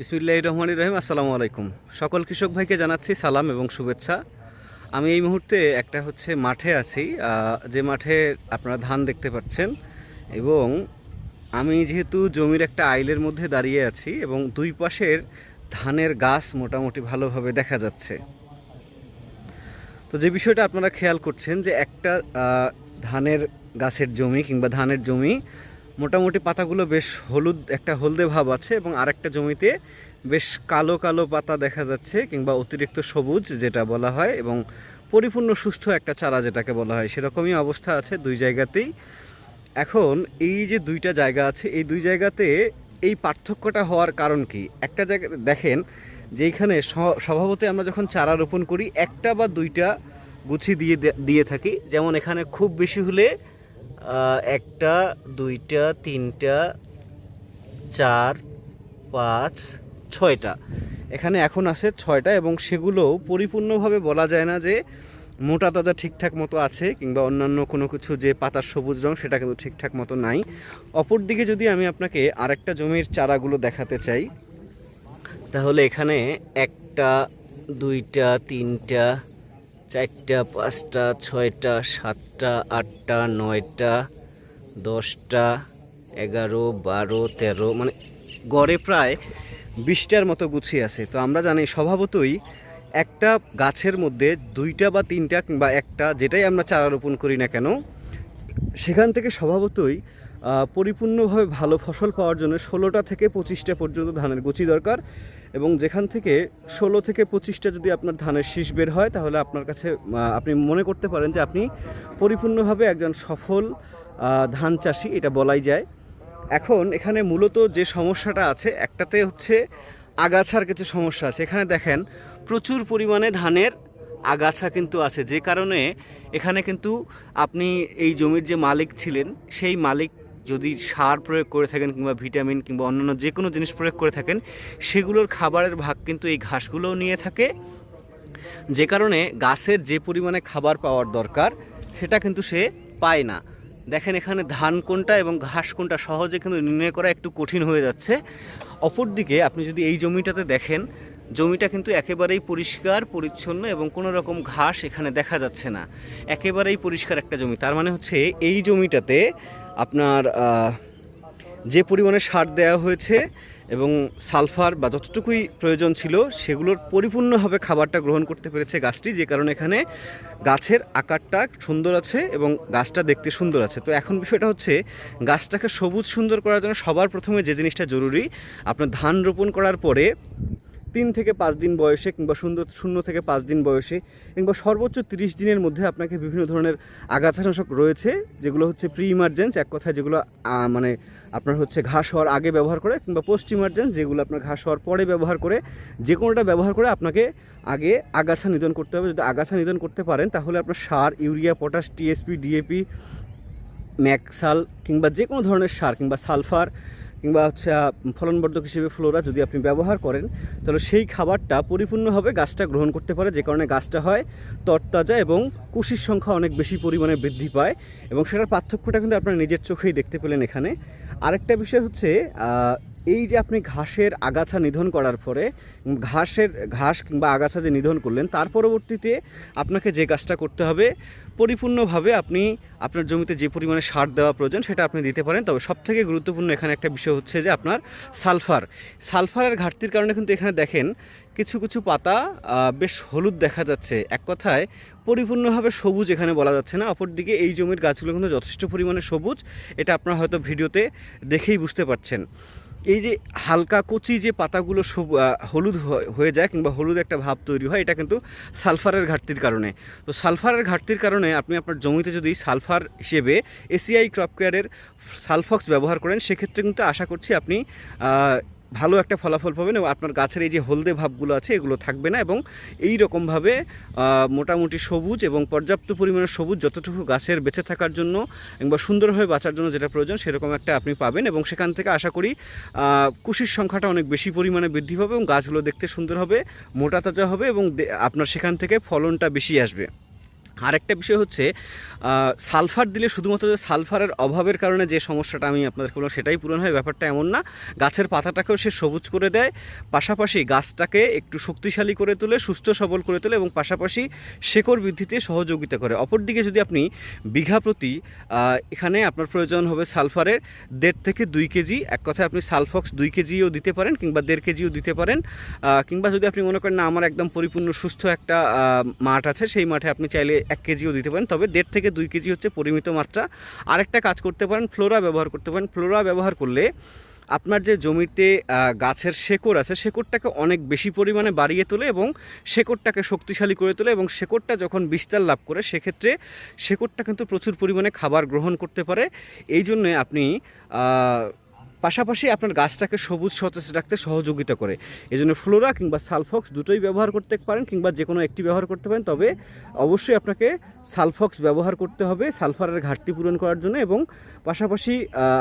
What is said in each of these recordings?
বিসমিল্লাহ রহমান রহিম, আসসালামু আলাইকুম। সকল কৃষক ভাইকে জানাচ্ছি সালাম এবং শুভেচ্ছা। আমি এই মুহূর্তে একটা হচ্ছে মাঠে আছি যে মাঠে আপনারা ধান দেখতে পাচ্ছেন এবং আমি যেহেতু জমির একটা আইলের মধ্যে দাঁড়িয়ে আছি এবং দুই পাশের ধানের গাছ মোটামুটি ভালোভাবে দেখা যাচ্ছে। তো যে বিষয়টা আপনারা খেয়াল করছেন যে একটা ধানের গাছের জমি কিংবা ধানের জমি মোটামুটি পাতাগুলো বেশ হলুদ, একটা হলদে ভাব আছে এবং আরেকটা জমিতে বেশ কালো কালো পাতা দেখা যাচ্ছে কিংবা অতিরিক্ত সবুজ যেটা বলা হয় এবং পরিপূর্ণ সুস্থ একটা চারা যেটাকে বলা হয়। সেরকমই অবস্থা আছে দুই জায়গাতেই। এখন এই যে দুইটা জায়গা আছে, এই দুই জায়গাতে এই পার্থক্যটা হওয়ার কারণ কি? একটা জায়গা, দেখেন যে এইখানে স- স্বভাবতই আমরা যখন চারা রোপণ করি, একটা বা দুইটা গুছি দিয়ে দিয়ে থাকি। যেমন এখানে খুব বেশি হলে একটা, দুইটা, তিনটা, চার, পাঁচ, ছয়টা। এখানে এখন আছে ছয়টা এবং সেগুলো পরিপূর্ণভাবে বলা যায় না যে মোটা তাজা ঠিকঠাক মতো আছে কিংবা অন্যান্য কোনো কিছু যে পাতার সবুজ রং সেটা কিন্তু ঠিকঠাক মতো নাই। অপরদিকে যদি আমি আপনাকে আরেকটা জমির চারাগুলো দেখাতে চাই, তাহলে এখানে একটা, দুইটা, তিনটা চারটা, পাঁচটা, ছয়টা, সাতটা, আটটা, নয়টা, দশটা, এগারো, বারো, তেরো মানে গড়ে প্রায় বিশটার মতো গুছি আছে। তো আমরা জানি স্বভাবতই একটা গাছের মধ্যে দুইটা বা তিনটা কিংবা একটা, যেটাই আমরা চারা রোপণ করি না কেন, সেখান থেকে স্বভাবতই পরিপূর্ণভাবে ভালো ফসল পাওয়ার জন্য ষোলোটা থেকে পঁচিশটা পর্যন্ত ধানের গুচি দরকার এবং যেখান থেকে ষোলো থেকে পঁচিশটা যদি আপনার ধানের শীষ বের হয়, তাহলে আপনার কাছে আপনি মনে করতে পারেন যে আপনি পরিপূর্ণভাবে একজন সফল ধান চাষি, এটা বলাই যায়। এখন এখানে মূলত যে সমস্যাটা আছে, একটাতে হচ্ছে আগাছার কিছু সমস্যা আছে। এখানে দেখেন, প্রচুর পরিমাণে ধানের আগাছা কিন্তু আছে। যে কারণে এখানে কিন্তু আপনি এই জমির যে মালিক ছিলেন, সেই মালিক যদি সার প্রয়োগ করে থাকেন কিংবা ভিটামিন কিংবা অন্যান্য যে কোনো জিনিস প্রয়োগ করে থাকেন, সেগুলোর খাবারের ভাগ কিন্তু এই ঘাসগুলোও নিয়ে থাকে। যে কারণে গাছের যে পরিমাণে খাবার পাওয়ার দরকার, সেটা কিন্তু সে পায় না। দেখেন এখানে ধান কোনটা এবং ঘাস কোনটা সহজে কিন্তু নির্ণয় করা একটু কঠিন হয়ে যাচ্ছে। অপরদিকে আপনি যদি এই জমিটাতে দেখেন, জমিটা কিন্তু একেবারেই পরিষ্কার, পরিচ্ছন্ন এবং কোনো রকম ঘাস এখানে দেখা যাচ্ছে না। একেবারেই পরিষ্কার একটা জমি। তার মানে হচ্ছে এই জমিটাতে আপনার যে পরিমাণে সার দেওয়া হয়েছে এবং সালফার বা যতটুকুই প্রয়োজন ছিল, সেগুলোর পরিপূর্ণভাবে খাবারটা গ্রহণ করতে পেরেছে গাছটি, যে কারণে এখানে গাছের আকারটা সুন্দর আছে এবং গাছটা দেখতে সুন্দর আছে। তো এখন বিষয়টা হচ্ছে, গাছটাকে সবুজ সুন্দর করার জন্য সবার প্রথমে যে জিনিসটা জরুরি, আপনার ধান রোপণ করার পরে তিন থেকে পাঁচ দিন বয়সে কিংবা সুন্দর শূন্য থেকে পাঁচ দিন বয়সে কিংবা সর্বোচ্চ তিরিশ দিনের মধ্যে আপনাকে বিভিন্ন ধরনের আগাছানাশক রয়েছে, যেগুলো হচ্ছে প্রি ইমার্জেন্স এক কথায় যেগুলো মানে আপনার হচ্ছে ঘাস হওয়ার আগে ব্যবহার করে কিংবা পোস্ট ইমার্জেন্স যেগুলো আপনার ঘাস হওয়ার পরে ব্যবহার করে, যে কোনোটা ব্যবহার করে আপনাকে আগে আগাছা নিধন করতে হবে। যদি আগাছা নিধন করতে পারেন, তাহলে আপনার সার, ইউরিয়া, পটাশ টিএসপি ডিএপি ম্যাকসাল কিংবা যে কোনো ধরনের সার কিংবা সালফার কিংবা হচ্ছে ফলনবর্ধক হিসেবে ফ্লোরা যদি আপনি ব্যবহার করেন, তাহলে সেই খাবারটা পরিপূর্ণভাবে গাছটা গ্রহণ করতে পারে, যে কারণে গাছটা হয় তরতাজা এবং কুশির সংখ্যা অনেক বেশি পরিমাণে বৃদ্ধি পায়। এবং সেটার পার্থক্যটা কিন্তু আপনারা নিজের চোখেই দেখতে পেলেন এখানে। আরেকটা বিষয় হচ্ছে এই যে আপনি ঘাসের আগাছা নিধন করার পরে ঘাসের ঘাস কিংবা আগাছা যে নিধন করলেন, তার পরবর্তীতে আপনাকে যে কাজটা করতে হবে, পরিপূর্ণভাবে আপনি আপনার জমিতে যে পরিমাণে সার দেওয়া প্রয়োজন সেটা আপনি দিতে পারেন। তবে সবথেকে গুরুত্বপূর্ণ এখানে একটা বিষয় হচ্ছে যে আপনার সালফার। সালফারের ঘাটতির কারণে কিন্তু এখানে দেখেন কিছু কিছু পাতা বেশ হলুদ দেখা যাচ্ছে। এক কথায় পরিপূর্ণভাবে সবুজ এখানে বলা যাচ্ছে না। অপরদিকে এই জমির গাছগুলো কিন্তু যথেষ্ট পরিমাণে সবুজ। এটা আপনারা হয়তো ভিডিওতে দেখেই বুঝতে পারছেন। এই যে হালকা কচি যে পাতাগুলো সব হলুদ হয়ে যায় কিংবা হলুদ একটা ভাব তৈরি হয়, এটা কিন্তু সালফারের ঘাটতির কারণে। তো সালফারের ঘাটতির কারণে আপনি আপনার জমিতে যদি সালফার হিসেবে এসিআই ক্রপ কেয়ারের সালফক্স ব্যবহার করেন, সেক্ষেত্রে কিন্তু আশা করছি আপনি ভালো একটা ফলাফল পাবেন এবং আপনার গাছের এই যে হলদে ভাবগুলো আছে, এগুলো থাকবে না এবং এই রকমভাবে মোটামুটি সবুজ এবং পর্যাপ্ত পরিমাণে সবুজ যতটুকু গাছের বেঁচে থাকার জন্য কিংবা সুন্দরভাবে বাঁচার জন্য যেটা প্রয়োজন সেরকম একটা আপনি পাবেন এবং সেখান থেকে আশা করি কুশির সংখ্যাটা অনেক বেশি পরিমাণে বৃদ্ধি পাবে এবং গাছগুলো দেখতে সুন্দর হবে, মোটা তাজা হবে এবং আপনার সেখান থেকে ফলনটা বেশি আসবে। আরেকটা বিষয় হচ্ছে সালফার দিলে শুধুমাত্র যে সালফারের অভাবের কারণে যে সমস্যাটা আমি আপনাদের বললাম সেটাই পূরণ হয়, ব্যাপারটা এমন না। গাছের পাতাটাকেও সে সবুজ করে দেয়, পাশাপাশি গাছটাকে একটু শক্তিশালী করে তোলে, সুস্থ সবল করে তোলে এবং পাশাপাশি শেকড় বৃদ্ধিতে সহযোগিতা করে। অপরদিকে যদি আপনি বিঘা প্রতি এখানে আপনার প্রয়োজন হবে সালফারের দেড় থেকে দুই কেজি, এক কথায় আপনি সালফক্স দুই কেজিও দিতে পারেন কিংবা দেড় কেজিও দিতে পারেন। কিংবা যদি আপনি মনে করেন না, আমার একদম পরিপূর্ণ, সুস্থ একটা মাঠ আছে, সেই মাঠে আপনি চাইলে এক কেজিও দিতে পারেন, তবে দেড় থেকে দুই কেজি হচ্ছে পরিমিত মাত্রা। আরেকটা কাজ করতে পারেন, ফ্লোরা ব্যবহার করতে পারেন। ফ্লোরা ব্যবহার করলে আপনার যে জমিতে গাছের শেকড় আছে, শেকড়টাকে অনেক বেশি পরিমাণে বাড়িয়ে তোলে এবং শেকড়টাকে শক্তিশালী করে তোলে এবং শেকড়টা যখন বিস্তার লাভ করে, সেক্ষেত্রে শেকড়টা কিন্তু প্রচুর পরিমাণে খাবার গ্রহণ করতে পারে। এই জন্যে আপনি পাশাপাশি আপনার গাছটাকে সবুজ সতেজ রাখতে সহযোগিতা করে। এই জন্য ফ্লোরা কিংবা সালফক্স দুটোই ব্যবহার করতে পারেন কিংবা যে কোনো একটি ব্যবহার করতে পারেন। তবে অবশ্যই আপনাকে সালফক্স ব্যবহার করতে হবে সালফারের ঘাটতি পূরণ করার জন্য এবং পাশাপাশি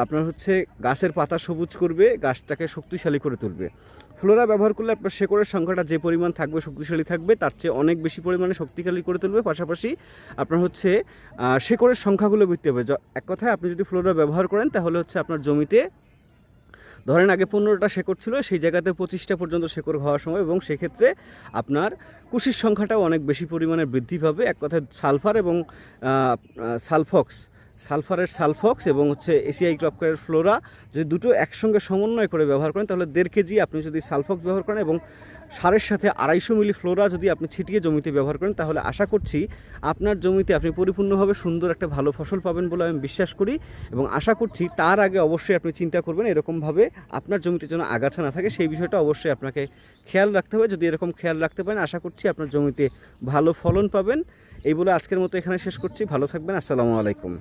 আপনার হচ্ছে গাছের পাতা সবুজ করবে, গাছটাকে শক্তিশালী করে তুলবে। ফ্লোরা ব্যবহার করলে আপনার শেকড়ের সংখ্যাটা যে পরিমাণ থাকবে, শক্তিশালী থাকবে, তার চেয়ে অনেক বেশি পরিমাণে শক্তিশালী করে তুলবে। পাশাপাশি আপনার হচ্ছে শেকড়ের সংখ্যাগুলো বৃদ্ধি হবে। এক কথায় আপনি যদি ফ্লোরা ব্যবহার করেন, তাহলে হচ্ছে আপনার জমিতে ধরেন আগে পনেরোটা শেকড় ছিল, সেই জায়গাতে পঁচিশটা পর্যন্ত শেকড় হওয়ার সময় এবং সেক্ষেত্রে আপনার কুশির সংখ্যাটাও অনেক বেশি পরিমাণে বৃদ্ধি পাবে। এক কথায় সালফার এবং সালফক্স, সালফারের সালফক্স এবং হচ্ছে এসিআই ক্রপকের ফ্লোরা যদি দুটো একসঙ্গে সমন্বয় করে ব্যবহার করেন, তাহলে দেড় কেজি আপনি যদি সালফক্স ব্যবহার করেন এবং সারের সাথে আড়াইশো মিলি ফ্লোরা যদি আপনি ছিটিয়ে জমিতে ব্যবহার করেন, তাহলে আশা করছি আপনার জমিতে আপনি পরিপূর্ণভাবে সুন্দর একটা ভালো ফসল পাবেন বলে আমি বিশ্বাস করি এবং আশা করছি তার আগে অবশ্যই আপনি চিন্তা করবেন এরকমভাবে আপনার জমিতে যেন আগাছা না থাকে, সেই বিষয়টা অবশ্যই আপনাকে খেয়াল রাখতে হবে। যদি এরকম খেয়াল রাখতে পারেন, আশা করছি আপনার জমিতে ভালো ফলন পাবেন। এই বলে আজকের মতো এখানে শেষ করছি। ভালো থাকবেন। আসসালামু আলাইকুম।